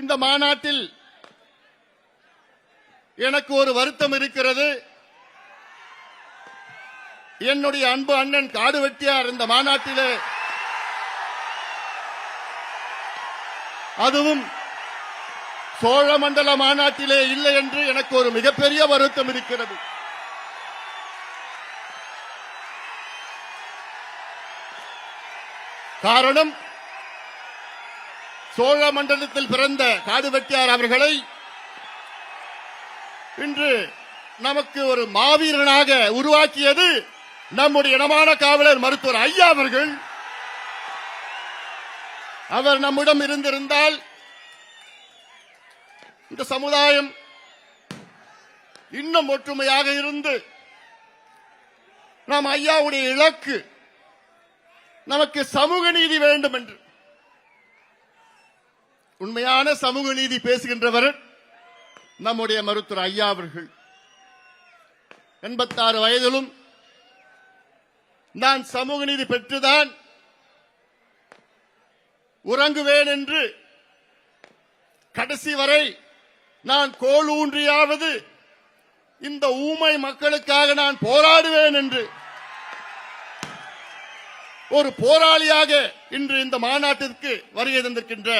இந்த மாநாட்டில் எனக்கு ஒரு வருத்தம் இருக்கிறது. என்னுடைய அன்பு அண்ணன் காடு வெட்டியார் இந்த மாநாட்டிலே அதுவும் சோழ மண்டல மாநாட்டிலே இல்லை என்று எனக்கு ஒரு மிகப்பெரிய வருத்தம் இருக்கிறது. காரணம் சோழ மண்டலத்தில் பிறந்த காடு வெட்டியார் அவர்களை இன்று நமக்கு ஒரு மாவீரனாக உருவாக்கியது நம்முடைய இனமான காவலர் மருத்துவர் ஐயா அவர்கள். அவர் நம்மிடம் இருந்திருந்தால் இந்த சமுதாயம் இன்னும் ஒற்றுமையாக இருந்து நாம் ஐயாவுடைய இலக்கு நமக்கு சமூக நீதி வேண்டும் என்று உண்மையான சமூக நீதி பேசுகின்றவர் நம்முடைய மருத்துவர் ஐயா அவர்கள். எண்பத்தாறு வயதிலும் நான் சமூக நீதி பெற்றுதான் உறங்குவேன் என்று கடைசி வரை நான் கோல் ஊன்றியாவது இந்த ஊமை மக்களுக்காக நான் போராடுவேன் என்று ஒரு போராளியாக இன்று இந்த மாநாட்டிற்கு வருகை தந்திருக்கின்ற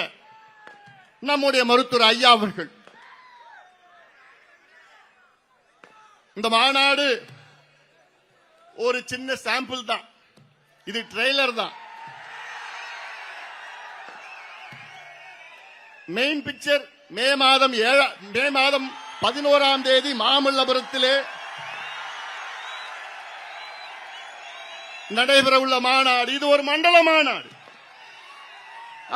நம்முடைய மருத்துவர் ஐயா அவர்கள். இந்த மாநாடு ஒரு சின்ன சாம்பிள் தான். இது ட்ரெய்லர் தான். மெயின் பிக்சர் மே மாதம் ஏழாம் மே மாதம் பதினோராம் தேதி மாமல்லபுரத்திலே நடைபெறவுள்ள மாநாடு. இது ஒரு மண்டல மாநாடு.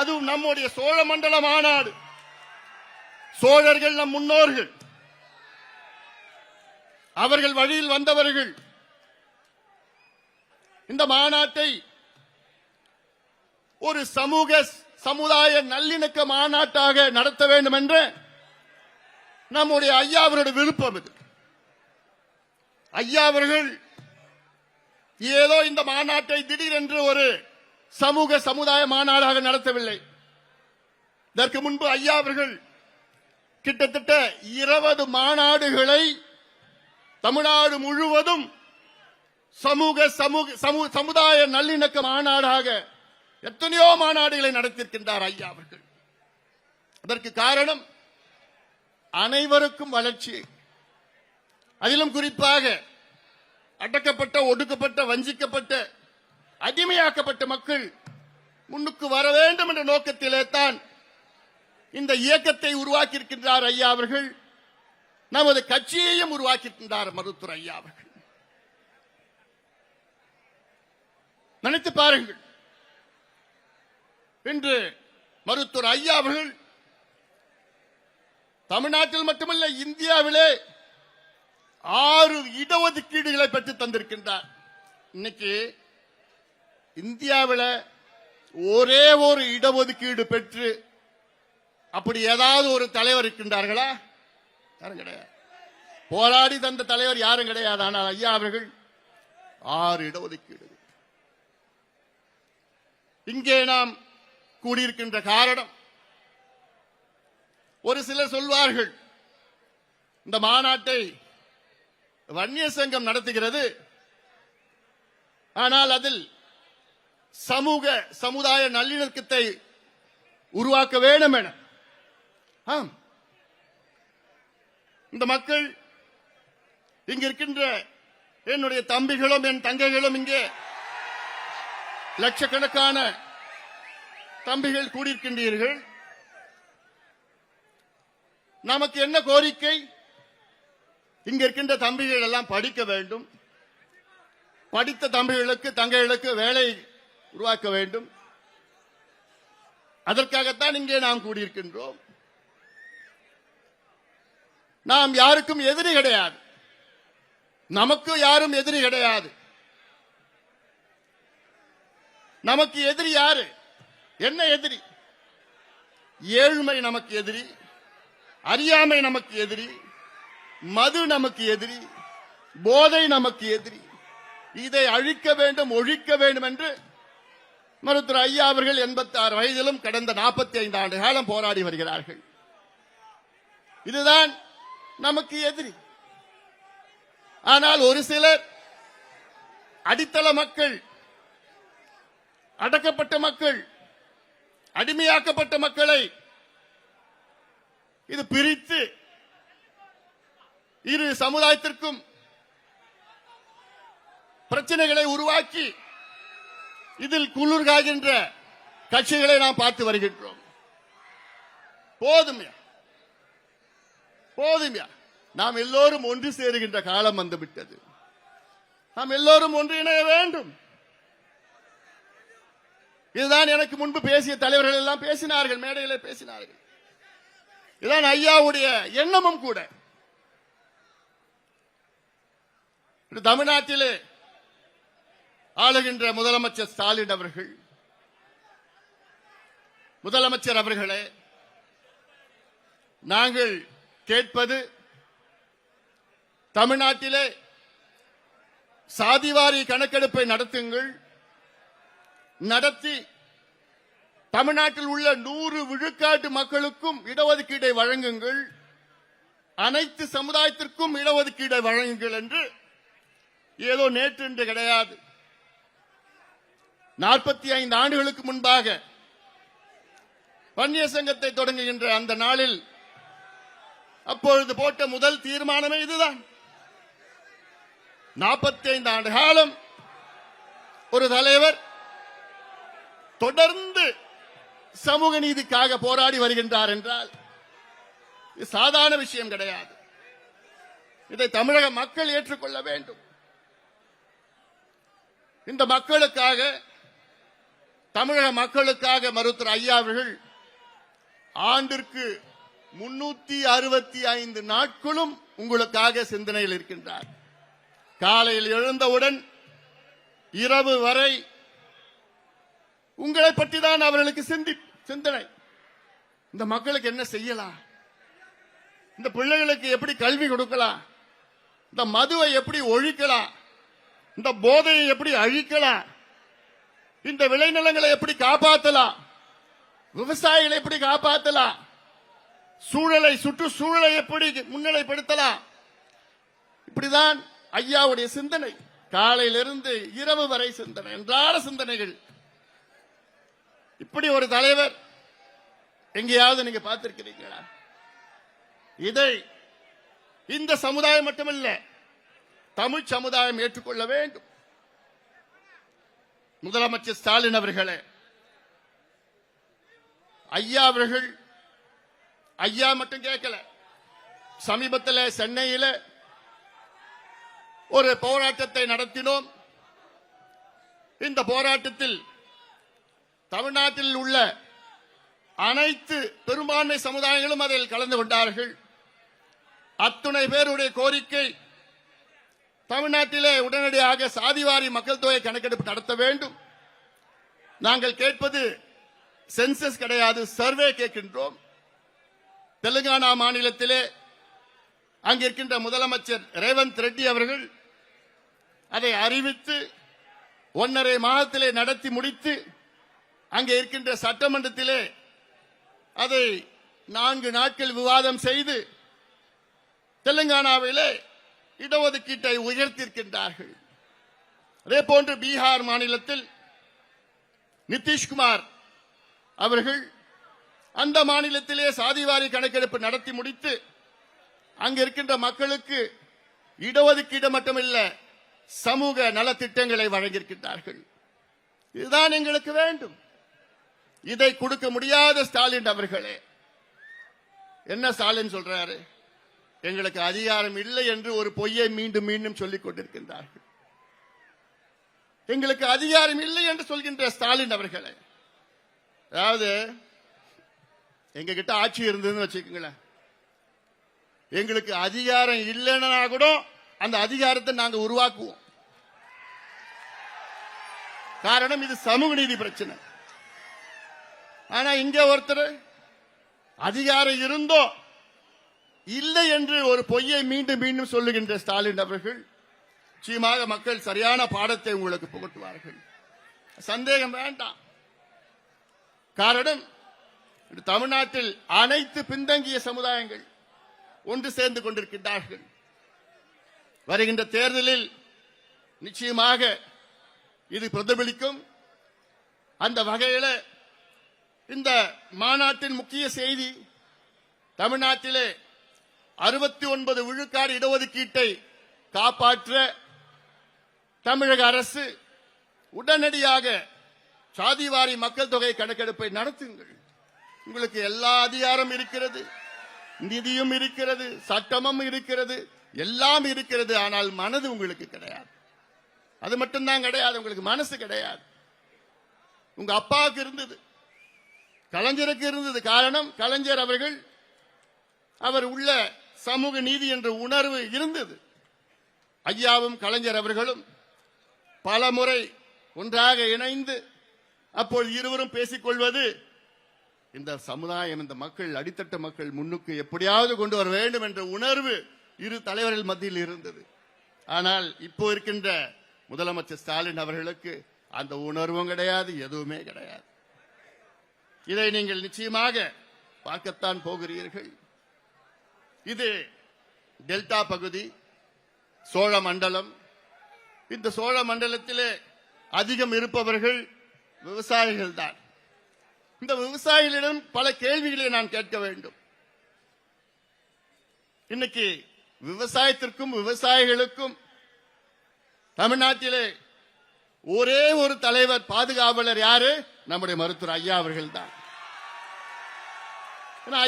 அதுவும் நம்முடைய சோழ மண்டல மாநாடு சோழர்கள் நம் முன்னோர்கள். அவர்கள் வழியில் வந்தவர்கள். இந்த மாநாட்டை ஒரு சமூக சமுதாய நல்லிணக்க மாநாட்டாக நடத்த வேண்டும் என்ற நம்முடைய ஐயாவரோட விருப்பம் இது. ஐயா அவர்கள் ஏதோ இந்த மாநாட்டை திடீரென்று ஒரு சமூக சமுதாய மாநாடாக நடத்தவில்லை. இதற்கு முன்பு ஐயா அவர்கள் கிட்டத்தட்ட இருபது மாநாடுகளை தமிழ்நாடு முழுவதும் சமூக சமூக சமுதாய நல்லிணக்க மாநாடாக எத்தனையோ மாநாடுகளை நடத்தியிருக்கின்றார் ஐயா அவர்கள். அதற்கு காரணம் அனைவருக்கும் வளர்ச்சி. அதிலும் குறிப்பாக அடக்கப்பட்ட ஒடுக்கப்பட்ட வஞ்சிக்கப்பட்ட அடிமையாக்கப்பட்ட மக்கள் முன்னுக்கு வர வேண்டும் என்ற நோக்கத்திலே தான் இந்த இயக்கத்தை உருவாக்கி இருக்கின்றார் ஐயா அவர்கள். நமது கட்சியையும் உருவாக்கி இருக்கின்றார் மருத்துவர் ஐயா அவர்கள். நினைத்து பாருங்கள். இன்று மருத்துவர் ஐயா அவர்கள் தமிழ்நாட்டில் மட்டுமல்ல இந்தியாவிலே ஆறு இடஒதுக்கீடுகளை பெற்று தந்திருக்கின்றார். இன்னைக்கு இந்தியாவில் ஒரே ஒரு இடஒதுக்கீடு பெற்று அப்படி ஏதாவது ஒரு தலைவர் இருக்கின்றார்களா? யாரும் கிடையாது. போராடி தந்த தலைவர் யாரும் கிடையாது. ஆனால் ஐயா அவர்கள் ஆறு இடஒதுக்கீடு. இங்கே நாம் கூடியிருக்கின்ற காரணம் ஒரு சிலர் சொல்வார்கள் இந்த மாநாட்டை வன்னிய சங்கம் நடத்துகிறது ஆனால் அதில் சமூக சமுதாய நல்லிணக்கத்தை உருவாக்க வேண்டும் என. ஆம். இந்த மக்கள் இங்க இருக்கின்ற என்னுடைய தம்பிகளும் என் தங்கைகளும் இங்கே லட்சக்கணக்கான தம்பிகள் கூடியிருக்கின்றீர்கள். நமக்கு என்ன கோரிக்கை? இங்க இருக்கின்ற தம்பிகள் எல்லாம் படிக்க வேண்டும். படித்த தம்பிகளுக்கு தங்கைகளுக்கு வேலை உருவாக்க வேண்டும். அதற்காகத்தான் இங்கே நாம் கூடியிருக்கின்றோம். நாம் யாருக்கும் எதிரி கிடையாது. நமக்கு யாரும் எதிரி கிடையாது. நமக்கு எதிரி யாரு? என்ன எதிரி? ஏழ்மை நமக்கு எதிரி அறியாமை நமக்கு எதிரி மது நமக்கு எதிரி போதை நமக்கு எதிரி. இதை அழிக்க வேண்டும் ஒழிக்க வேண்டும் என்று மருத்துவர் ஐயா அவர்கள் எண்பத்தி ஆறு வயதிலும் கடந்த நாற்பத்தி ஐந்து ஆண்டு காலம் போராடி வருகிறார்கள். இதுதான் நமக்கு எதிரி. ஆனால் ஒரு சிலர் அடித்தள மக்கள் அடக்கப்பட்ட மக்கள் அடிமையாக்கப்பட்ட மக்களை இது பிரித்து இரு சமுதாயத்திற்கும் பிரச்சனைகளை உருவாக்கி இதில் குளிர்காகின்ற கட்சிகளை நாம் பார்த்து வருகின்றோம். போதுமையா. போதுமையா. நாம் எல்லோரும் ஒன்று சேருகின்ற காலம் வந்துவிட்டது. நாம் எல்லோரும் ஒன்று இணைய வேண்டும். இதுதான் எனக்கு முன்பு பேசிய தலைவர்கள் எல்லாம் பேசினார்கள் மேடையிலே பேசினார்கள். இதுதான் ஐயாவுடைய எண்ணமும் கூட. தமிழ்நாட்டிலே ஆளுகின்ற முதலமைச்சர் ஸ்டாலின் அவர்கள் முதலமைச்சர் அவர்களே நாங்கள் கேட்பது தமிழ்நாட்டிலே சாதிவாரி கணக்கெடுப்பை நடத்துங்கள் நடத்தி தமிழ்நாட்டில் உள்ள நூறு விழுக்காட்டு மக்களுக்கும் இடஒதுக்கீடை வழங்குங்கள் அனைத்து சமுதாயத்திற்கும் இடஒதுக்கீடை வழங்குங்கள் என்று ஏதோ நேற்று என்று கிடையாது. நாற்பத்தி ஐந்து ஆண்டுகளுக்கு முன்பாக வன்னிய சங்கத்தை தொடங்குகின்ற அந்த நாளில் அப்பொழுது போட்ட முதல் தீர்மானமே இதுதான். நாற்பத்தி ஐந்து ஆண்டு காலம் ஒரு தலைவர் தொடர்ந்து சமூக நீதிக்காக போராடி வருகின்றார் என்றால் இது சாதாரண விஷயம் கிடையாது. இதை தமிழக மக்கள் ஏற்றுக்கொள்ள வேண்டும். இந்த மக்களுக்காக தமிழக மக்களுக்காக மருத்துவர் ஐயா அவர்கள் ஆண்டிற்கு முன்னூத்தி அறுபத்தி ஐந்து நாட்களும் உங்களுக்காக சிந்தனையில் இருக்கின்றார். காலையில் எழுந்தவுடன் இரவு வரை உங்களை பற்றி தான் அவர்களுக்கு சிந்தி சிந்தனை. இந்த மக்களுக்கு என்ன செய்யலாம்? இந்த பிள்ளைகளுக்கு எப்படி கல்வி கொடுக்கலாம்? இந்த மதுவை எப்படி ஒழிக்கலாம்? இந்த போதையை எப்படி அழிக்கலாம்? இந்த விளைநிலங்களை எப்படி காப்பாற்றலாம் விவசாயிகளை எப்படி காப்பாற்றலாம் சூழலை சுற்றுச்சூழலை எப்படி முன்னிலைப்படுத்தலாம்? இப்படிதான் ஐயாவுடைய சிந்தனை. காலையிலிருந்து இரவு வரை சிந்தனை என்றால சிந்தனைகள். இப்படி ஒரு தலைவர் எங்கேயாவது நீங்க பார்த்திருக்கிறீங்களா இதை இந்த சமுதாயம் மட்டுமல்ல தமிழ் சமுதாயம் ஏற்றுக்கொள்ள வேண்டும். முதலமைச்சர் ஸ்டாலின் அவர்களே ஐயா அவர்கள் ஐயா மட்டும் கேட்கல. சமீபத்தில் சென்னையில் ஒரு போராட்டத்தை நடத்தினோம். இந்த போராட்டத்தில் தமிழ்நாட்டில் உள்ள அனைத்து பெரும்பான்மை சமுதாயங்களும் அதில் கலந்து கொண்டார்கள். அத்துணை பேருடைய கோரிக்கை தமிழ்நாட்டிலே உடனடியாக சாதிவாரி மக்கள் தொகை கணக்கெடுப்பு நடத்த வேண்டும். நாங்கள் கேட்பது சென்சஸ் கிடையாது சர்வே கேட்கின்றோம். தெலுங்கானா மாநிலத்திலே அங்கிருக்கின்ற முதலமைச்சர் ரேவந்த் ரெட்டி அவர்கள் அதை அறிவித்து ஒன்னரை மாதத்திலே நடத்தி முடித்து அங்கே இருக்கின்ற சட்டமன்றத்திலே அதை நான்கு நாட்கள் விவாதம் செய்து தெலுங்கானாவிலே இடஒதுக்கீட்டை உயர்த்திருக்கின்றார்கள் அதே போன்று பீகார் மாநிலத்தில் நிதிஷ்குமார் அவர்கள் அந்த மாநிலத்திலே சாதிவாரி கணக்கெடுப்பு நடத்தி முடித்து அங்கு இருக்கின்ற மக்களுக்கு இடஒதுக்கீடு மட்டுமில்ல சமூக நலத்திட்டங்களை வழங்கியிருக்கின்றார்கள். இதுதான் எங்களுக்கு வேண்டும். இதை கொடுக்க முடியாத ஸ்டாலின் அவர்களே. என்ன ஸ்டாலின் சொல்றாரு? எங்களுக்கு அதிகாரம் இல்லை என்று ஒரு பொய்யை மீண்டும் மீண்டும் சொல்லிக் கொண்டிருக்கின்றார்கள். எங்களுக்கு அதிகாரம் இல்லை என்று சொல்கின்ற ஸ்டாலின் அவர்களை அதாவது எங்க கிட்ட ஆட்சி இருந்ததுன்னு வச்சுக்கோங்களேன். எங்களுக்கு அதிகாரம் இல்லைன்னா கூட அந்த அதிகாரத்தை நாங்க உருவாக்குவோம். காரணம் இது சமூக நீதி பிரச்சனை. ஆனா இங்க ஒருத்தர் அதிகாரம் இருந்தோ இல்லை என்று ஒரு பொய்யை மீண்டும் மீண்டும் சொல்லுகின்ற ஸ்டாலின் அவர்கள் நிச்சயமாக மக்கள் சரியான பாடத்தை உங்களுக்கு புகட்டுவார்கள். சந்தேகம் வேண்டாம். காரணம் தமிழ்நாட்டில் அனைத்து பின்தங்கிய சமுதாயங்கள் ஒன்று சேர்ந்து கொண்டிருக்கின்றார்கள். வருகின்ற தேர்தலில் நிச்சயமாக இது பிரதிபலிக்கும். அந்த வகையில் இந்த மாநாட்டின் முக்கிய செய்தி தமிழ்நாட்டிலே அறுபத்தி ஒன்பது விழுக்காடு இடஒதுக்கீட்டை காப்பாற்ற தமிழக அரசு உடனடியாக சாதிவாரி மக்கள் தொகை கணக்கெடுப்பை நடத்துங்கள். உங்களுக்கு எல்லா அதிகாரம் இருக்கிறது நிதியும் இருக்கிறது சட்டமும் இருக்கிறது எல்லாம் இருக்கிறது. ஆனால் மனது உங்களுக்கு கிடையாது. அது மட்டும்தான் கிடையாது உங்களுக்கு மனசு கிடையாது. உங்க அப்பாவுக்கு இருந்தது கலைஞருக்கு இருந்தது காரணம் கலைஞர் அவர்கள் அவர் உள்ள சமூக நீதி என்ற உணர்வு இருந்தது. ஐயாவும் கலைஞர் அவர்களும் பல முறை ஒன்றாக இணைந்து அப்போது இருவரும் பேசிக்கொள்வது இந்த சமுதாயம் இந்த மக்கள் அடித்தட்ட மக்கள் முன்னுக்கு எப்படியாவது கொண்டு வர வேண்டும் என்ற உணர்வு இரு தலைவர்கள் மத்தியில் இருந்தது. ஆனால் இப்போ இருக்கின்ற முதலமைச்சர் ஸ்டாலின் அவர்களுக்கு அந்த உணர்வும் கிடையாது எதுவுமே கிடையாது. இதை நீங்கள் நிச்சயமாக பார்க்கத்தான் போகிறீர்கள். இது டெல்டா பகுதி சோழ மண்டலம். இந்த சோழ மண்டலத்திலே அதிகம் இருப்பவர்கள் விவசாயிகள் தான். இந்த விவசாயிகளிடம் பல கேள்விகளை நான் கேட்க வேண்டும். இன்னைக்கு விவசாயத்திற்கும் விவசாயிகளுக்கும் தமிழ்நாட்டிலே ஒரே ஒரு தலைவர் பாதுகாவலர் யாரு? நம்முடைய மருத்துவர் ஐயா அவர்கள் தான்.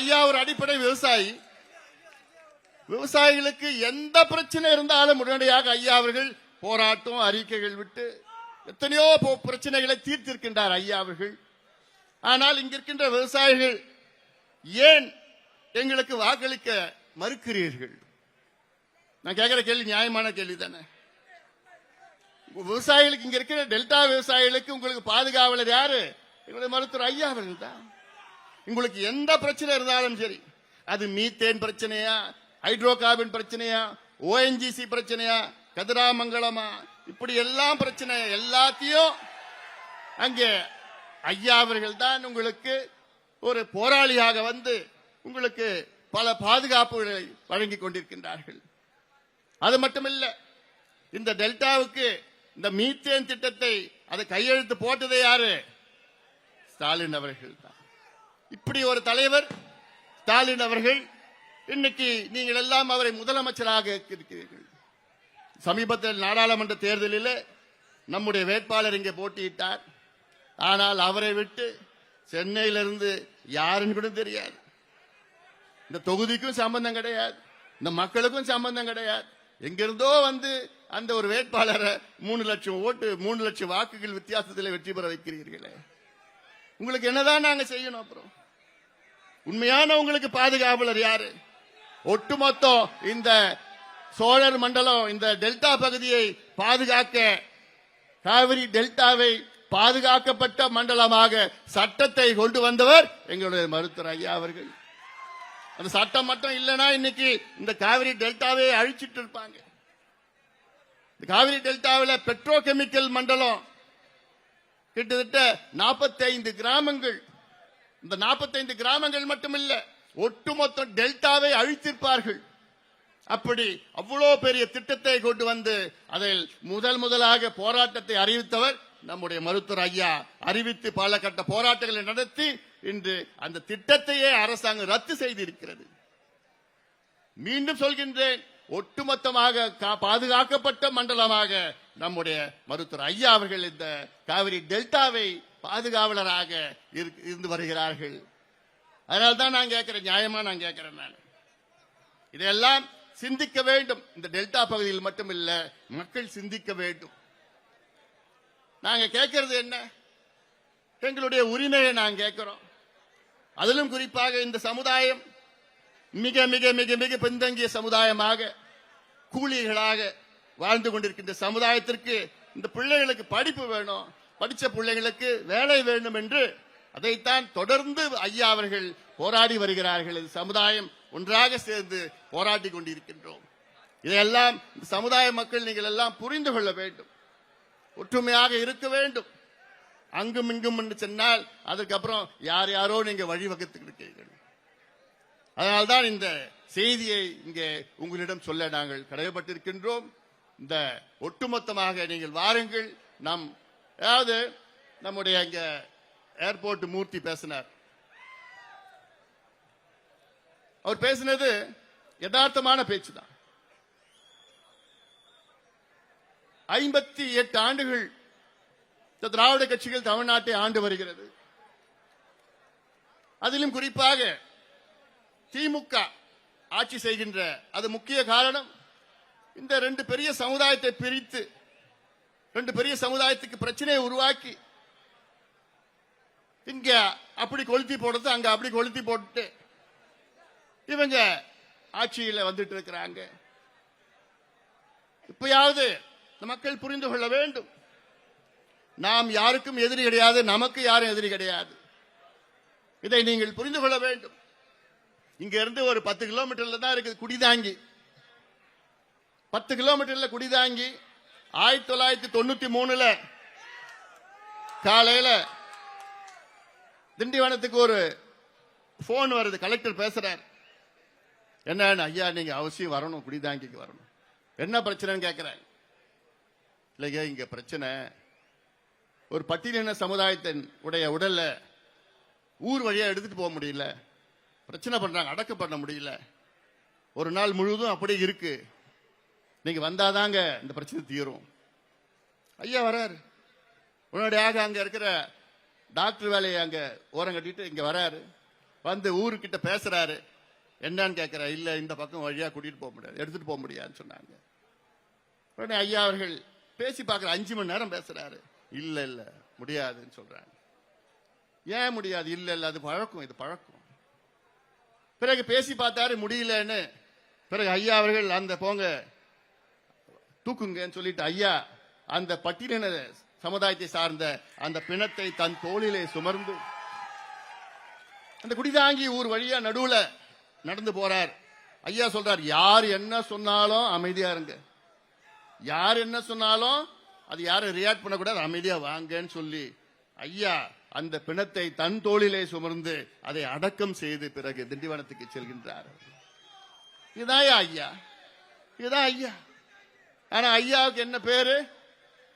ஐயா ஒரு அடிப்படை விவசாயி. விவசாயிகளுக்கு எந்த பிரச்சனை இருந்தாலும் உடனடியாக ஐயா அவர்கள் போராட்டம் அறிக்கைகள் விட்டு எத்தனையோ பிரச்சனைகளை தீர்த்திருக்கின்றார் ஐயா அவர்கள். ஆனால் இங்கிருக்கின்ற விவசாயிகள் ஏன் எங்களுக்கு வாக்களிக்க மறுக்கிறீர்கள்? நான் கேட்கிற கேள்வி நியாயமான கேள்வி தானே. விவசாயிகளுக்கு இங்க இருக்கிற டெல்டா விவசாயிகளுக்கு உங்களுக்கு பாதுகாவலர் யாரு? எங்களுடைய மருத்துவர் ஐயா அவர்கள் தான். உங்களுக்கு எந்த பிரச்சனை இருந்தாலும் சரி அது மீத்தேன் பிரச்சனையா ஹைட்ரோ கார்பன் பிரச்சனையா ஓஎன்ஜிசி பிரச்சனையா கதிராமங்கலமா? இப்படி எல்லாம் பிரச்சனை எல்லாத்தையும் அங்கே ஐயா அவர்கள் தான் உங்களுக்கு ஒரு போராளியாக வந்து உங்களுக்கு பல பாதுகாப்புகளை வழங்கி கொண்டிருக்கின்றார்கள். அது மட்டுமல்ல இந்த டெல்டாவுக்கு இந்த மீத்தேன் திட்டத்தை அதை கையெழுத்து போட்டதே யாரு? ஸ்டாலின் அவர்கள் தான் இப்படி ஒரு தலைவர் ஸ்டாலின் அவர்கள் இன்னைக்கு நீங்கள் எல்லாம் அவரை முதலமைச்சராக இருக்கிறீர்கள் சமீபத்தில் நாடாளுமன்ற தேர்தலில் நம்முடைய வேட்பாளர் இங்கே போட்டியிட்டார். ஆனால் அவரை விட்டு சென்னையிலிருந்து யாருன்னு கூட தெரியாது. இந்த தொகுதிக்கும் சம்பந்தம் கிடையாது. இந்த மக்களுக்கும் சம்பந்தம் கிடையாது. எங்கிருந்தோ வந்து அந்த ஒரு வேட்பாளரை மூணு லட்சம் ஓட்டு மூணு லட்சம் வாக்குகள் வித்தியாசத்தில் வெற்றி பெற வைக்கிறீர்களே. உங்களுக்கு என்னதான் நாங்க செய்யணும் அப்புறம்? உண்மையான உங்களுக்கு பாதுகாவலர் யாரு? ஒட்டுமொத்தம் இந்த சோழர் மண்டலம் இந்த டெல்டா பகுதியை பாதுகாக்க காவிரி டெல்டாவை பாதுகாக்கப்பட்ட மண்டலமாக சட்டத்தை கொண்டு வந்தவர் எங்களுடைய மருத்துவர் ஐயா அவர்கள். அந்த சட்டம் மட்டும் இல்லைன்னா இன்னைக்கு இந்த காவிரி டெல்டாவே அழிச்சிட்டு இருப்பாங்க. இந்த காவிரி டெல்டாவில் பெட்ரோ கெமிக்கல் மண்டலம் கிட்டத்தட்ட 45 கிராமங்கள். இந்த 45 கிராமங்கள் மட்டும் இல்லை ஒட்டுமொத்த டெல்டாவை அழித்திருப்பார்கள். அப்படி அவ்வளோ பெரிய திட்டத்தை கொண்டு வந்து அதில் முதல் முதலாக போராட்டத்தை அறிவித்தவர் நம்முடைய மருத்துவர் ஐயா. அறிவித்து பல கட்ட போராட்டங்களை நடத்தி இன்று அந்த திட்டத்தையே அரசாங்கம் ரத்து செய்திருக்கிறது. மீண்டும் சொல்கின்றேன் ஒட்டுமொத்தமாக கா- பாதுகாக்கப்பட்ட மண்டலமாக நம்முடைய மருத்துவர் ஐயா அவர்கள் இந்த காவிரி டெல்டாவை பாதுகாவலராக இருந்து வருகிறார்கள். அதனால தான் நான் கேட்கிறேன் நியாயமா நான் கேட்கிறேன் நான். இதெல்லாம் சிந்திக்க வேண்டும். இந்த டெல்டா பகுதியில் மட்டுமில்ல மக்கள் சிந்திக்க வேண்டும். நாங்க கேட்கறது என்ன? எங்களுடைய உரிமையை நாங்க கேட்கிறோம். அதிலும் குறிப்பாக இந்த சமுதாயம் மிக மிக மிக மிக பின்தங்கிய சமுதாயமாக கூலிகளாக வாழ்ந்து கொண்டிருக்கின்ற சமுதாயத்திற்கு இந்த பிள்ளைகளுக்கு படிப்பு வேணும். படித்த பிள்ளைகளுக்கு வேலை வேண்டும் என்று அதைத்தான் தொடர்ந்து ஐயா அவர்கள் போராடி வருகிறார்கள். சமுதாயம் ஒன்றாக சேர்ந்து போராடி கொண்டிருக்கின்றோம். இதையெல்லாம் சமுதாய மக்கள் நீங்கள் எல்லாம் புரிந்து கொள்ள வேண்டும். ஒற்றுமையாக இருக்க வேண்டும். அங்கும் இங்கும் என்று சொன்னால் அதுக்கப்புறம் யார் யாரோ நீங்க வழிவகுத்து இருக்கீர்கள். அதனால்தான் இந்த செய்தியை இங்கே உங்களிடம் சொல்ல நாங்கள் கடமைப்பட்டிருக்கின்றோம் இந்த ஒட்டுமொத்தமாக நீங்கள் வாருங்கள். நம் அதாவது நம்முடைய இங்கே ஏர்போர்ட் மூர்த்தி பேசினார். அவர் பேசினது யதார்த்தமான பேச்சு தான் ஐம்பத்தி எட்டு ஆண்டுகள் இந்த திராவிட கட்சிகள் தமிழ்நாட்டை ஆண்டு வருகிறது. அதிலும் குறிப்பாக திமுக ஆட்சி செய்கின்ற அது முக்கிய காரணம் இந்த ரெண்டு பெரிய சமுதாயத்தை பிரித்து ரெண்டு பெரிய சமுதாயத்துக்கு பிரச்சனையை உருவாக்கி இங்க அப்படி கொளுத்தி போடுறது அங்க அப்படி கொளுத்தி போட்டு. இவங்க ஆட்சியில வந்துட்டு இருக்கிறாங்க. இப்பயாவது மக்கள் புரிந்து கொள்ள வேண்டும். நாம் யாருக்கும் எதிரி கிடையாது நமக்கு யாரும் எதிரி கிடையாது. இதை நீங்கள் புரிந்து கொள்ள வேண்டும். இங்க இருந்து ஒரு பத்து கிலோமீட்டர்ல தான் இருக்குது குடிதாங்கி. பத்து கிலோமீட்டர்ல குடிதாங்கி ஆயிரத்தி தொள்ளாயிரத்தி தொண்ணூத்தி மூணுல காலையில திண்டிவனத்துக்கு ஒரு போன் வருது. கலெக்டர் பேசுறார். என்ன ஐயா நீங்க அவசியம் வரணும். குடிதாங்கிக்கு வரணும். என்ன பிரச்சனைன்னு கேட்கிறாங்க இல்லைங்க இங்க பிரச்சனை. ஒரு பட்டியலின சமுதாயத்தின் உடைய உடல்ல ஊர் வழியா எடுத்துட்டு போக முடியல. பிரச்சனை பண்றாங்க. அடக்க பண்ண முடியல. ஒரு நாள் முழுவதும் அப்படியே இருக்கு. நீங்க வந்தாதாங்க இந்த பிரச்சனை தீரும். ஐயா வராரு. உடனடியாக அங்க இருக்கிற டாக்டர் வேலையை அங்கே ஓரம் கட்டிட்டு இங்கே வராரு. வந்து ஊருக்கிட்ட பேசுறாரு. என்னன்னு கேட்குறா இல்லை இந்த பக்கம் வழியாக கூட்டிட்டு போக முடியாது எடுத்துட்டு போக முடியாதுன்னு சொன்னாங்க. உடனே ஐயா அவர்கள் பேசி பார்க்குற அஞ்சு மணி நேரம் பேசுறாரு. இல்லை இல்லை முடியாதுன்னு சொல்றாங்க. ஏன் முடியாது? இல்லை இல்லை அது பழக்கம் இது பழக்கம். பிறகு பேசி பார்த்தாரு முடியலன்னு. பிறகு ஐயா அவர்கள் அந்த போங்க தூக்குங்கன்னு சொல்லிட்டு ஐயா அந்த பட்டியலின சமுதாயத்தை சார்ந்த அந்த பிணத்தை தன் தோளிலே சுமர்ந்து அந்த குடிதாங்கி ஊர் வழியா நடுவுல நடந்து போறார். ஐயா சொல்றார் யார் என்ன சொன்னாலும் அமைதியா இருங்க. யார் என்ன சொன்னாலும் அது யாரும் ரியாக்ட் பண்ணக்கூடாது அமைதியா வாங்கன்னு சொல்லி. ஐயா அந்த பிணத்தை தன் தோளிலே சுமர்ந்து அதை அடக்கம் செய்து பிறகு திண்டிவனத்துக்கு செல்கின்றார் இதாயா ஐயா இதான் ஐயா. ஆனா ஐயாவுக்கு என்ன பேரு?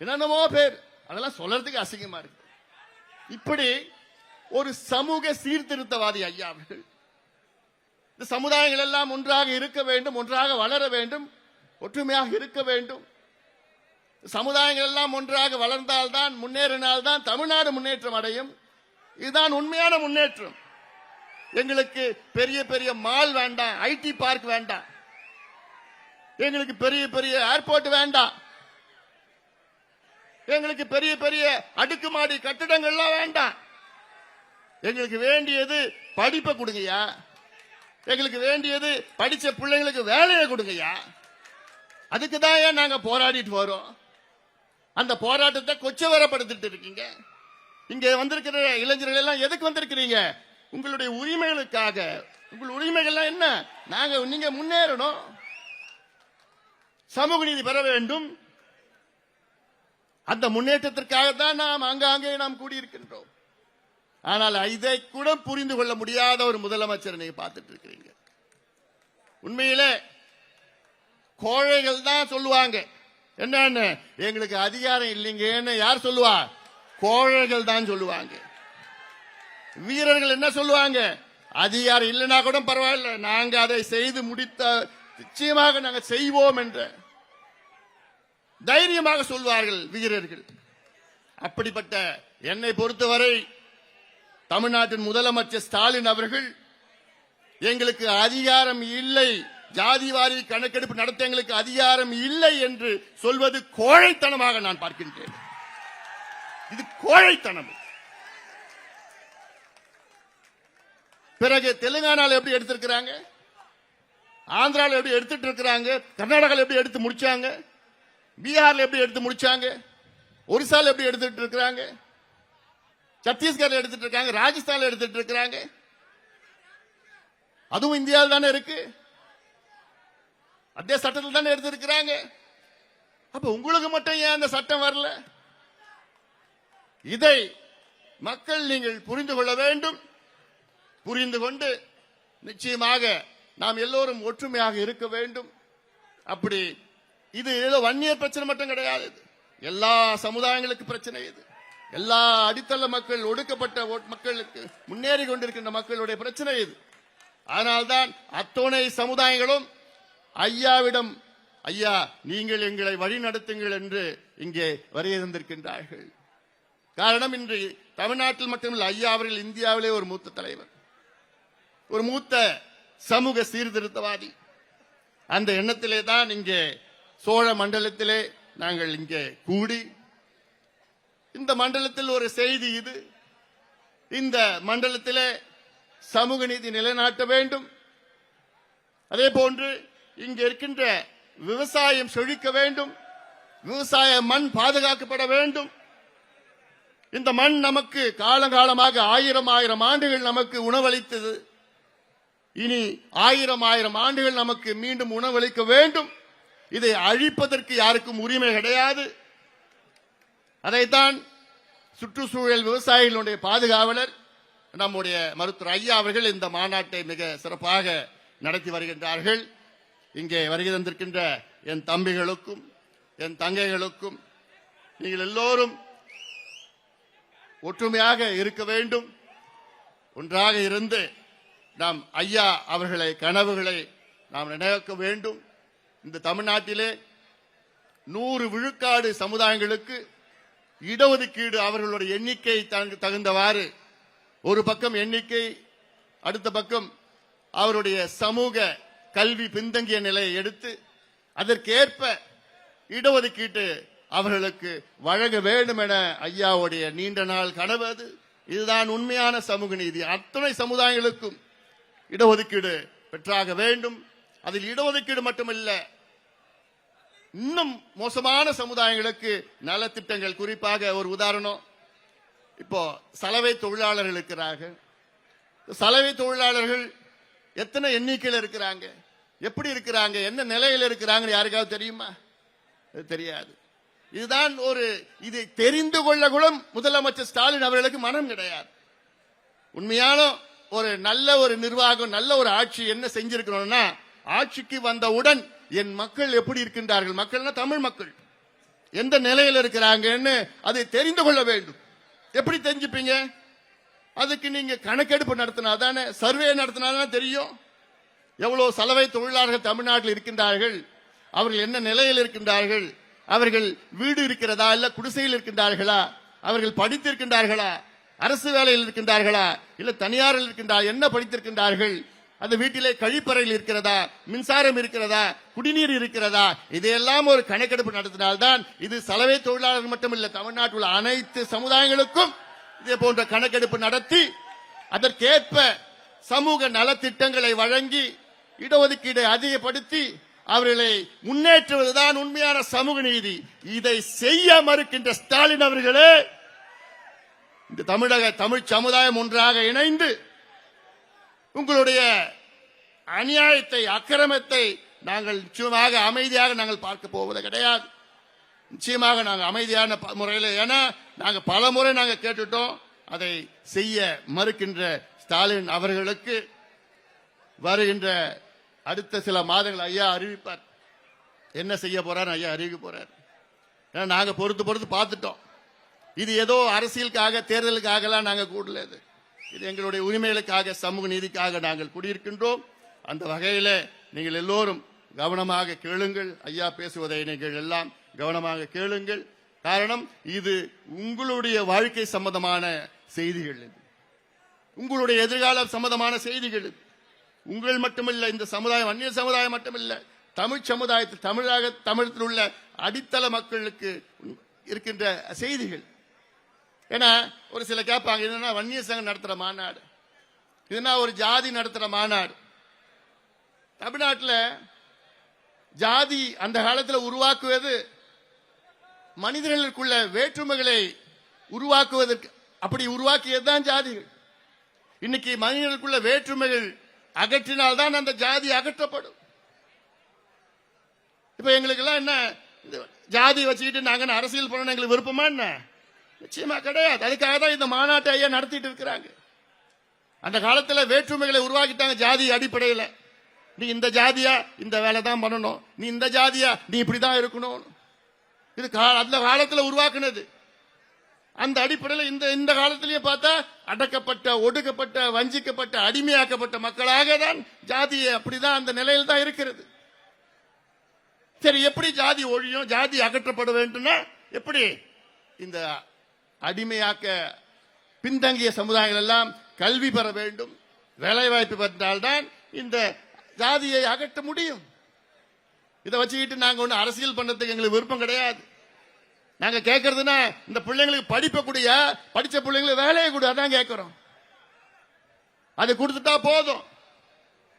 என்னென்னமோ பேர். அதெல்லாம் சொல்றதுக்கு அசிங்கமா இருக்கு. இப்படி ஒரு சமூக சீர்திருத்தவாதி ஐயா அவர்கள் இந்த சமுதாயங்கள் எல்லாம் ஒன்றாக இருக்க வேண்டும் ஒன்றாக வளர வேண்டும் ஒற்றுமையாக இருக்க வேண்டும். சமுதாயங்கள் எல்லாம் ஒன்றாக வளர்ந்தால்தான் முன்னேறினால்தான் தமிழ்நாடு முன்னேற்றம் அடையும். இதுதான் உண்மையான முன்னேற்றம். எங்களுக்கு பெரிய பெரிய மால் வேண்டாம் ஐடி பார்க் வேண்டாம். எங்களுக்கு பெரிய பெரிய ஏர்போர்ட் வேண்டாம். எங்களுக்கு பெரிய பெரிய அடுக்குமாடி கட்டிடங்கள்லாம் வேண்டாம். எங்களுக்கு வேண்டியது படிப்பை கொடுங்கய்யா. எங்களுக்கு வேண்டியது படித்த பிள்ளைங்களுக்கு வேலையை கொடுங்கய்யா. அதுக்கு தான் ஏன் நாங்கள் போராடிட்டு வரோம்? அந்த போராட்டத்தை கொச்சவரப்படுத்திட்டு இருக்கீங்க. இங்கே வந்திருக்கிற இளைஞர்கள் எல்லாம் எதுக்கு வந்திருக்கிறீங்க? உங்களுடைய உரிமைகளுக்காக. உங்கள் உரிமைகள்லாம் என்ன? நாங்கள் நீங்கள் முன்னேறணும். சமூக நீதி பெற வேண்டும். அந்த முன்னேற்றத்திற்காக தான் நாம் அங்காங்கே நாம் கூடியிருக்கின்றோம். ஆனால் இதை கூட புரிந்து கொள்ள முடியாத ஒரு முதலமைச்சர் நீங்க பார்த்துட்டு இருக்கிறீங்க உண்மையிலே கோழைகள் தான் சொல்லுவாங்க. என்னன்னு? எங்களுக்கு அதிகாரம் இல்லைங்கன்னு யார் சொல்லுவா? கோழைகள் தான் சொல்லுவாங்க. வீரர்கள் என்ன சொல்லுவாங்க? அதிகாரம் இல்லைன்னா கூட பரவாயில்ல. நாங்க அதை செய்து முடித்த நிச்சயமாக நாங்கள் செய்வோம் என்ற. தைரியமாக சொல்வார்கள் வீரர்கள். அப்படிப்பட்ட என்னை பொறுத்தவரை தமிழ்நாட்டின் முதலமைச்சர் ஸ்டாலின் அவர்கள் எங்களுக்கு அதிகாரம் இல்லை ஜாதிவாரி கணக்கெடுப்பு நடத்த எங்களுக்கு அதிகாரம் இல்லை என்று சொல்வது கோழைத்தனமாக நான் பார்க்கின்றேன். இது கோழைத்தனம். பிறகு தெலுங்கானால எப்படி எடுத்திருக்கிறாங்க? ஆந்திராவில் எப்படி எடுத்துட்டு இருக்கிறாங்க? கர்நாடகாவில் எப்படி எடுத்து முடிச்சாங்க? பீகார்ல எப்படி எடுத்து முடிச்சாங்க? ஒரிசால எப்படி எடுத்துட்டு இருக்கிறாங்க? சத்தீஸ்கர்ல எடுத்துட்டு இருக்காங்க ராஜஸ்தான்ல எடுத்துட்டு இருக்கிறாங்க. அதுவும் இந்தியாவில் தானே இருக்கு. அதே சட்டத்தில் தானே எடுத்திருக்கிறாங்க அப்ப உங்களுக்கு மட்டும் ஏன் அந்த சட்டம் வரல? இதை மக்கள் நீங்கள் புரிந்து கொள்ள வேண்டும். புரிந்து கொண்டு நிச்சயமாக நாம் எல்லோரும் ஒற்றுமையாக இருக்க வேண்டும். அப்படி இது ஏதோ வன்னியர் பிரச்சனை மட்டும் கிடையாது. இது. எல்லா சமுதாயங்களுக்கு பிரச்சனை இது. எல்லா அடித்தள மக்கள் ஒடுக்கப்பட்ட ஓட்- மக்களுக்கு முன்னேறி கொண்டிருக்கின்ற மக்களுடைய பிரச்சனை இது. அதனால்தான் அத்துணை சமுதாயங்களும் ஐயாவிடம் ஐயா நீங்கள் எங்களை வழி நடத்துங்கள் என்று இங்கே வரையிருந்திருக்கின்றார்கள் காரணம் இன்று தமிழ்நாட்டில் மட்டுமில்லை ஐயா அவர்கள் இந்தியாவிலே ஒரு மூத்த தலைவர். ஒரு மூத்த சமூக சீர்திருத்தவாதி. அந்த எண்ணத்திலே தான் இங்கே சோழ மண்டலத்திலே நாங்கள் இங்கே கூடி இந்த மண்டலத்தில் ஒரு செய்தி இது. இந்த மண்டலத்திலே சமூக நீதி நிலைநாட்ட வேண்டும். அதே போன்று இங்கே இருக்கின்ற விவசாயம் செழிக்க வேண்டும். விவசாய மண் பாதுகாக்கப்பட வேண்டும். இந்த மண் நமக்கு காலங்காலமாக ஆயிரம் ஆயிரம் ஆண்டுகள் நமக்கு உணவளித்தது. இனி ஆயிரம் ஆயிரம் ஆண்டுகள் நமக்கு மீண்டும் உணவளிக்க வேண்டும். இதை அழிப்பதற்கு யாருக்கும் உரிமை கிடையாது. அதைத்தான் சுற்றுச்சூழல் விவசாயிகளுடைய பாதுகாவலர் நம்முடைய மருத்துவர் ஐயா அவர்கள் இந்த மாநாட்டை மிக சிறப்பாக நடத்தி வருகின்றார்கள். இங்கே வருகை தந்திருக்கின்ற என் தம்பிகளுக்கும் என் தங்கைகளுக்கும் நீங்கள் எல்லோரும் ஒற்றுமையாக இருக்க வேண்டும். ஒன்றாக இருந்து நாம் ஐயா அவர்களை கனவுகளை நாம் நினைக்க வேண்டும். இந்த தமிழ்நாட்டிலே நூறு விழுக்காடு சமுதாயங்களுக்கு இடஒதுக்கீடு அவர்களுடைய எண்ணிக்கை தகு- தகுந்தவாறு ஒரு பக்கம் எண்ணிக்கை அடுத்த பக்கம் அவருடைய சமூக கல்வி பின்தங்கிய நிலையை எடுத்து அதற்கேற்ப இடஒதுக்கீட்டு அவர்களுக்கு வழங்க வேண்டும் என ஐயாவுடைய நீண்ட நாள் கனவு அது. இதுதான் உண்மையான சமூக நீதி. அத்தனை சமுதாயங்களுக்கும் இடஒதுக்கீடு பெற்றாக வேண்டும். அதில் இடஒதுக்கீடு மட்டுமல்ல இன்னும் மோசமான சமுதாயங்களுக்கு நலத்திட்டங்கள். குறிப்பாக ஒரு உதாரணம். இப்போ சலவை தொழிலாளர்கள் இருக்கிறார்கள் சலவை தொழிலாளர்கள் எத்தனை எண்ணிக்கையில் இருக்கிறாங்க? எப்படி இருக்கிறாங்க? என்ன நிலையில் இருக்கிறாங்கன்னு யாருக்காவது தெரியுமா? அது தெரியாது. இதுதான் ஒரு இதை தெரிந்து கொள்ள கூட முதலமைச்சர் ஸ்டாலின் அவர்களுக்கு மனம் கிடையாது. உண்மையான ஒரு நல்ல ஒரு நிர்வாகம் நல்ல ஒரு ஆட்சி என்ன செஞ்சிருக்கணும்னா ஆட்சிக்கு வந்தவுடன் என் மக்கள் எப்படி இருக்கின்றார்கள்? மக்கள்னா தமிழ் மக்கள். எந்த நிலையில் இருக்கிறாங்கன்னு அதை தெரிந்து கொள்ள வேண்டும். எப்படி தெரிஞ்சுப்பீங்க? அதுக்கு நீங்க கணக்கெடுப்பு நடத்தினா தானே சர்வே நடத்தினா தான் தெரியும்? எவ்வளவு சலவை தொழிலாளர்கள் தமிழ்நாட்டில் இருக்கின்றார்கள்? அவர்கள் என்ன நிலையில் இருக்கின்றார்கள்? அவர்கள் வீடு இருக்கிறதா இல்ல குடிசையில் இருக்கின்றார்களா? அவர்கள் படித்திருக்கின்றார்களா? அரசு வேலையில் இருக்கின்றார்களா? இல்ல தனியாரில் இருக்கின்றார் என்ன படித்திருக்கின்றார்கள்? அந்த வீட்டிலே கழிப்பறையில் இருக்கிறதா? மின்சாரம் இருக்கிறதா? குடிநீர் இருக்கிறதா? இதையெல்லாம் ஒரு கணக்கெடுப்பு நடத்தினால்தான் இது சலவை தொழிலாளர்கள் மட்டுமில்ல தமிழ்நாட்டில் உள்ள அனைத்து சமுதாயங்களுக்கும் இதே போன்ற கணக்கெடுப்பு நடத்தி அதற்கேற்ப சமூக நலத்திட்டங்களை வழங்கி இடஒதுக்கீடை அதிகப்படுத்தி அவர்களை முன்னேற்றுவதுதான் உண்மையான சமூக நீதி. இதை செய்ய மறுக்கின்ற ஸ்டாலின் அவர்களே இந்த தமிழக தமிழ் சமுதாயம் ஒன்றாக இணைந்து உங்களுடைய அநியாயத்தை அக்கிரமத்தை நாங்கள் நிச்சயமாக அமைதியாக நாங்கள் பார்க்க போவது கிடையாது. நிச்சயமாக நாங்கள் அமைதியான முறையில் ஏன்னா நாங்கள் பல முறை நாங்கள் கேட்டுட்டோம். அதை செய்ய மறுக்கின்ற ஸ்டாலின் அவர்களுக்கு வருகின்ற அடுத்த சில மாதங்கள் ஐயா அறிவிப்பார். என்ன செய்ய போறார் ஐயா அறிவிக்க போறார். ஏன்னா நாங்கள் பொறுத்து பொறுத்து பார்த்துட்டோம். இது ஏதோ அரசியலுக்காக தேர்தலுக்காகலாம் நாங்கள் கூடல இது. இது எங்களுடைய உரிமைகளுக்காக சமூக நீதிக்காக நாங்கள் குடியிருக்கின்றோம். அந்த வகையில நீங்கள் எல்லோரும் கவனமாக கேளுங்கள். ஐயா பேசுவதை நீங்கள் எல்லாம் கவனமாக கேளுங்கள். காரணம் இது உங்களுடைய வாழ்க்கை சம்பந்தமான செய்திகள் இது. உங்களுடைய எதிர்கால சம்பந்தமான செய்திகள் இது. உங்கள் மட்டுமில்லை இந்த சமுதாயம் அந்நிய சமுதாயம் மட்டுமில்லை. தமிழ் சமுதாயத்தில் தமிழாக தமிழத்தில் உள்ள அடித்தள மக்களுக்கு இருக்கின்ற செய்திகள். ஏன்னா ஒரு சில கேட்பாங்க இதுனா வன்னிய சங்கம் நடத்துற மாநாடு? இதுனா ஒரு ஜாதி நடத்துற மாநாடு? தமிழ்நாட்டில் ஜாதி அந்த காலத்தில் உருவாக்குவது மனிதர்களுக்குள்ள வேற்றுமைகளை உருவாக்குவதற்கு அப்படி உருவாக்கியது தான் ஜாதிகள் இன்னைக்கு மனிதர்களுக்குள்ள வேற்றுமைகள் அகற்றினால்தான் அந்த ஜாதி அகற்றப்படும். இப்ப எங்களுக்கெல்லாம் என்ன? இந்த ஜாதி வச்சுக்கிட்டு நாங்க அரசியல் பண்ணணும் எங்களுக்கு விருப்பமா என்ன? நிச்சயமா கிடையாது. அதுக்காக தான் இந்த மாநாட்டை ஐயா நடத்திட்டு இருக்கிறாங்க. அந்த காலத்தில் வேற்றுமைகளை உருவாக்கிட்டாங்க ஜாதி அடிப்படையில். நீ இந்த ஜாதியா இந்த வேலை தான் பண்ணணும். நீ இந்த ஜாதியா நீ இப்படிதான் இருக்கணும். இது அந்த காலத்தில் உருவாக்குனது. அந்த அடிப்படையில் இந்த இந்த காலத்திலேயே பார்த்தா அடக்கப்பட்ட ஒடுக்கப்பட்ட வஞ்சிக்கப்பட்ட அடிமையாக்கப்பட்ட மக்களாக தான் ஜாதியை அப்படிதான் அந்த நிலையில் தான் இருக்கிறது. சரி எப்படி ஜாதி ஒழியும் ஜாதி அகற்றப்பட வேண்டும்னா எப்படி? இந்த அடிமையாக்க பின்தங்கிய சமுதாயங்கள் எல்லாம் கல்வி பெற வேண்டும் வேலைவாய்ப்பு பெற்றால்தான் இந்த ஜாதியை அகற்ற முடியும். இதை வச்சுக்கிட்டு நாங்க ஒண்ணு அரசியல் பண்றதுக்கு எங்களுக்கு விருப்பம் கிடையாது. நாங்க கேட்கறதுன்னா இந்த பிள்ளைங்களுக்கு படிப்பை கூடிய படிச்ச பிள்ளைங்களுக்கு வேலையை கூட அதான் கேட்கிறோம் அது கொடுத்துட்டா போதும்.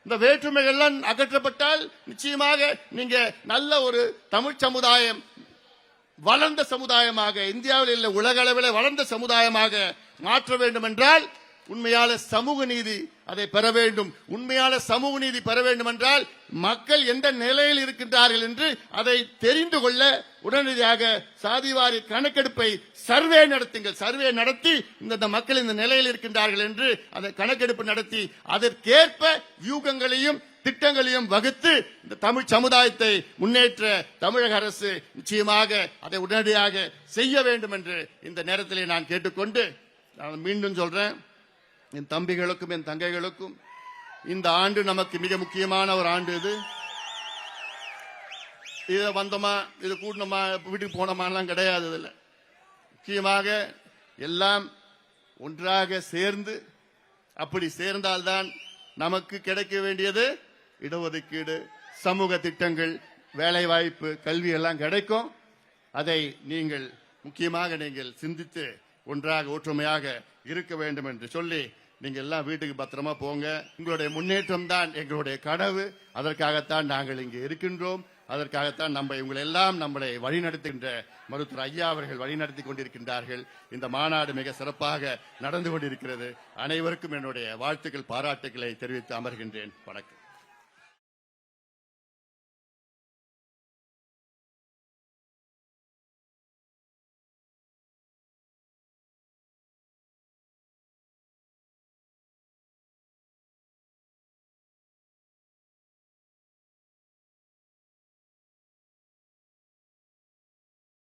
இந்த வேற்றுமைகள்லாம் அகற்றப்பட்டால் நிச்சயமாக நீங்க நல்ல ஒரு தமிழ் சமுதாயம் வளர்ந்த சமுதாயமாக இந்தியாவில் இல்லை உலக அளவில் வளர்ந்த சமுதாயமாக மாற்ற வேண்டும் என்றால் உண்மையான சமூக நீதி அதை பெற வேண்டும். உண்மையான சமூக நீதி பெற வேண்டும் என்றால் மக்கள் எந்த நிலையில் இருக்கின்றார்கள் என்று அதை தெரிந்து கொள்ள உடனடியாக சாதிவாரி கணக்கெடுப்பை சர்வே நடத்துங்கள். சர்வே நடத்தி இந்த இந்த மக்கள் இந்த நிலையில் இருக்கின்றார்கள் என்று அதை கணக்கெடுப்பு நடத்தி அதற்கேற்ப வியூகங்களையும் திட்டங்களையும் வகுத்து இந்த தமிழ் சமுதாயத்தை முன்னேற்ற தமிழக அரசு நிச்சயமாக அதை உடனடியாக செய்ய வேண்டும் என்று இந்த நேரத்திலே நான் கேட்டுக்கொண்டு நான் மீண்டும் சொல்றேன். என் தம்பிகளுக்கும் என் தங்கைகளுக்கும் இந்த ஆண்டு நமக்கு மிக முக்கியமான ஒரு ஆண்டு இது. இதை வந்தோமா இது கூடணுமா வீட்டுக்கு போனோமாலாம் கிடையாது இதில். முக்கியமாக எல்லாம் ஒன்றாக சேர்ந்து அப்படி சேர்ந்தால்தான் நமக்கு கிடைக்க வேண்டியது இடஒதுக்கீடு சமூக திட்டங்கள் வேலைவாய்ப்பு கல்வி எல்லாம் கிடைக்கும். அதை நீங்கள் முக்கியமாக நீங்கள் சிந்தித்து ஒன்றாக ஒற்றுமையாக இருக்க வேண்டும் என்று சொல்லி நீங்க எல்லாம் வீட்டுக்கு பத்திரமா போங்க. உங்களுடைய முன்னேற்றம் தான் எங்களுடைய கனவு. அதற்காகத்தான் நாங்கள் இங்கே இருக்கின்றோம். அதற்காகத்தான் நம்ம இவங்களை எல்லாம் நம்மளை வழிநடத்துகின்ற மருத்துவர் ஐயா அவர்கள் வழிநடத்தி கொண்டிருக்கின்றார்கள். இந்த மாநாடு மிக சிறப்பாக நடந்து கொண்டிருக்கிறது. அனைவருக்கும் என்னுடைய வாழ்த்துக்கள் பாராட்டுக்களை தெரிவித்து அமர்கின்றேன். வணக்கம்.